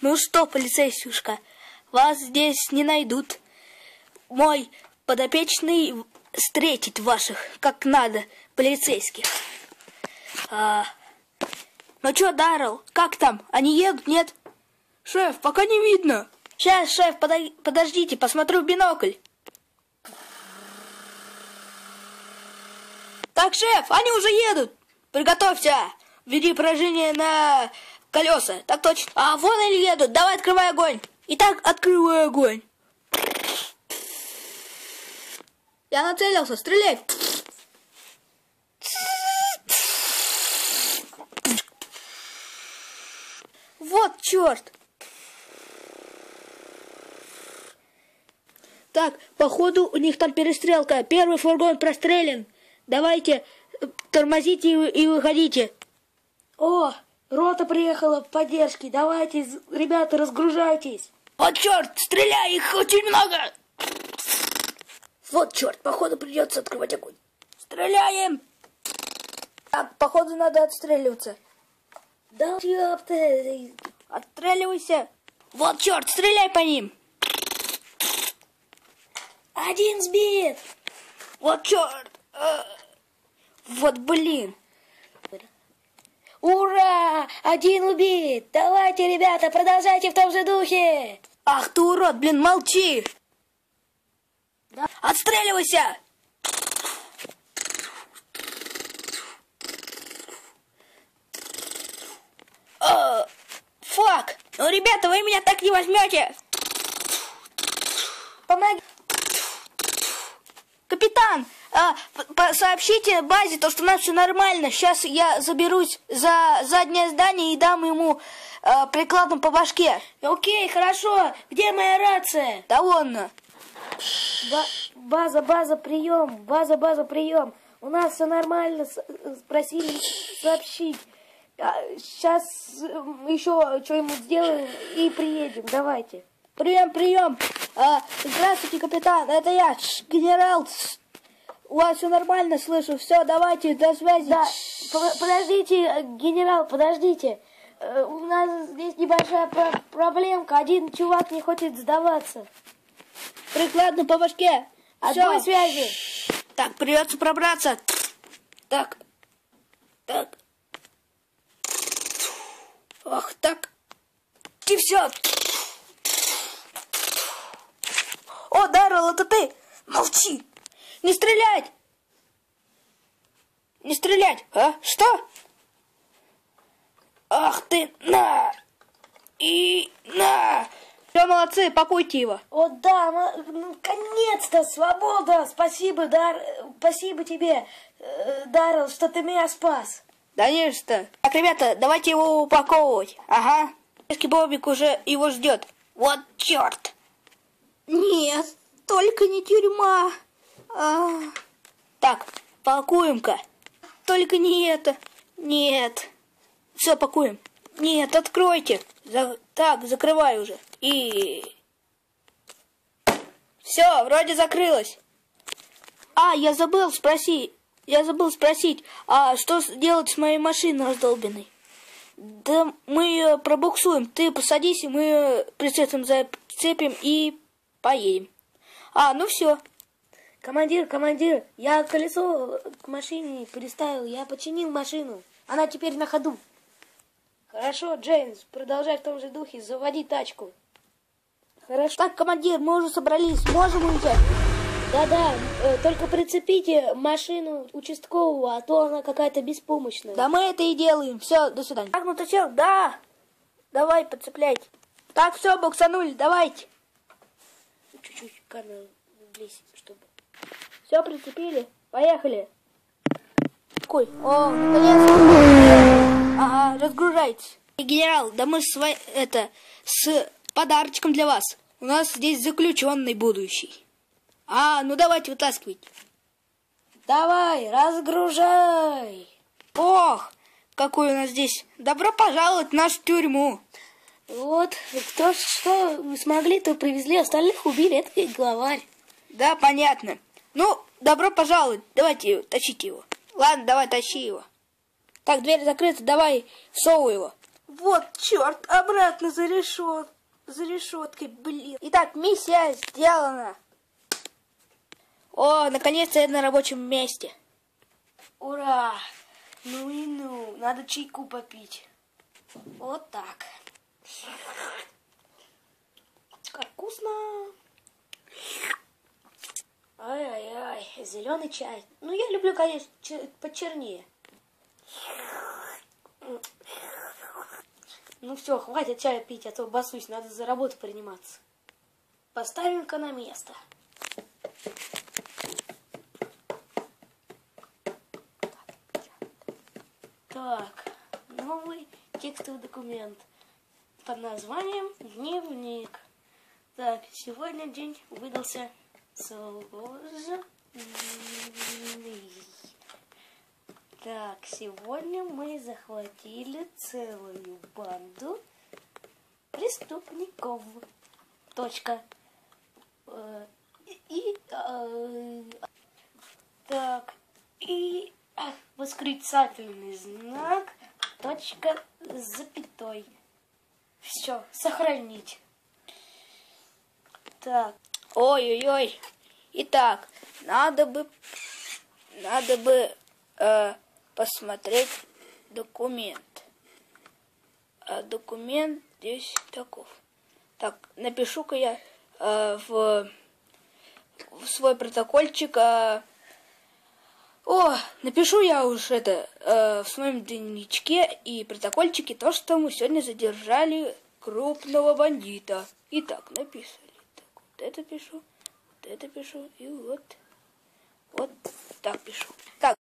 Ну что, полицейсюшка, вас здесь не найдут. Мой подопечный встретить ваших, как надо, полицейских. А, ну что, Даррелл, как там? Они едут, нет? Шеф, пока не видно. Сейчас, шеф, подо- подождите, посмотрю в бинокль. Так, шеф, они уже едут. Приготовься. Введи поражение на колеса. Так точно. А, вон они едут. Давай, открывай огонь. Итак, открывай огонь. Я нацелился. Стреляй. Вот черт. Так, походу у них там перестрелка. Первый фургон прострелен. Давайте э, тормозите и, и выходите. О, рота приехала в поддержке. Давайте, ребята, разгружайтесь. Вот черт, стреляй, их очень много. Вот черт, походу придется открывать огонь. Стреляем. Так, походу надо отстреливаться. Да. Отстреливайся. Вот черт, стреляй по ним. Один сбит. Вот черт. Э, Вот блин. Ура! Один убит. Давайте, ребята, продолжайте в том же духе. Ах ты урод, блин, молчи. Отстреливайся. Э, Фак. Ну, ребята, вы меня так не возьмете. Помоги. Капитан, а, сообщите базе, то, что у нас все нормально. Сейчас я заберусь за заднее здание и дам ему а, прикладом по башке. Окей, хорошо. Где моя рация? Да вон. Ба- база, база, прием. База, база, прием. У нас все нормально. э, Спросили сообщить. Сейчас еще что-нибудь сделаем и приедем. Давайте. Прием, прием. А, здравствуйте, капитан. Это я, генерал. У вас все нормально, слышу. Все, давайте, до связи. Да, подождите, э, генерал, подождите. Э, У нас здесь небольшая про- проблемка. Один чувак не хочет сдаваться. Прикладно по башке. Отбой Всё. связи. Так, придется пробраться. Так. Так. Ох, так. И все. О, Даррелл, это ты? Молчи. Не стрелять. Не стрелять. А? Что? Ах ты, на. И на. Все, молодцы, пакуйте его. О, да, наконец-то свобода. Спасибо, Дар, спасибо тебе, э, Даррелл, что ты меня спас. Да не что. Так, ребята, давайте его упаковывать. Ага. Детский Бобик уже его ждет. Вот черт. Нет, только не тюрьма. А. Так, пакуем-ка. Только не это. Нет. Все, пакуем. Нет, откройте. За- Так, закрывай уже. И... Все, вроде закрылось. А, я забыл спросить. Я забыл спросить, а что делать с моей машиной раздолбенной? Да мы ее пробуксуем. Ты посадись, и мы ее прицепом зацепим и поедем. А, ну все. Командир, командир, я колесо к машине переставил, я починил машину. Она теперь на ходу. Хорошо, Джеймс, продолжай в том же духе, заводи тачку. Хорошо. Так, командир, мы уже собрались. Можем уезжать? Да-да, э, только прицепите машину участкового, а то она какая-то беспомощная. Да мы это и делаем. Все, до свидания. Так, мотоцикл, да. Давай, подцепляйте. Так, все, буксанули, давайте. Чуть-чуть камеру близь, чтобы... Все, прицепили. Поехали. Какой? О, наконец-то. Ага, разгружайтесь. И, Генерал, да мы с ва- это с подарочком для вас. У нас здесь заключенный будущий. А, ну давайте вытаскивайте. Давай, разгружай! Ох, какой у нас здесь. Добро пожаловать в нашу тюрьму. Вот, кто что смогли, то привезли, остальных убили, это ведь главарь. Да, понятно. Ну, добро пожаловать. Давайте тащите его. Ладно, давай тащи его. Так, дверь закрыта, давай всовывай его. Вот, черт, обратно за решет, за решеткой, блин. Итак, миссия сделана. О, наконец-то я на рабочем месте. Ура! Ну и ну, надо чайку попить. Вот так. Как вкусно! Ай-ай-ай, зеленый чай. Ну, я люблю, конечно, чер- почернее. Ну все, хватит чая пить, а то басусь, надо за работу приниматься. Поставим-ка на место. Так, новый текстовый документ под названием «Дневник». Так, сегодня день выдался сложный. Так, сегодня мы захватили целую банду преступников. Точка. Э, И... э, Так, и а, восклицательный знак, точка с запятой. Все, сохранить. Так, Ой-ой-ой. Итак, надо бы, надо бы э, посмотреть документ. А документ здесь таков. Так, напишу-ка я э, в, в свой протокольчик. э, о, напишу я уж это э, в своем дневничке и протокольчике то, что мы сегодня задержали крупного бандита. Итак, написали. Вот это пишу, вот это пишу и вот, вот так пишу. Так,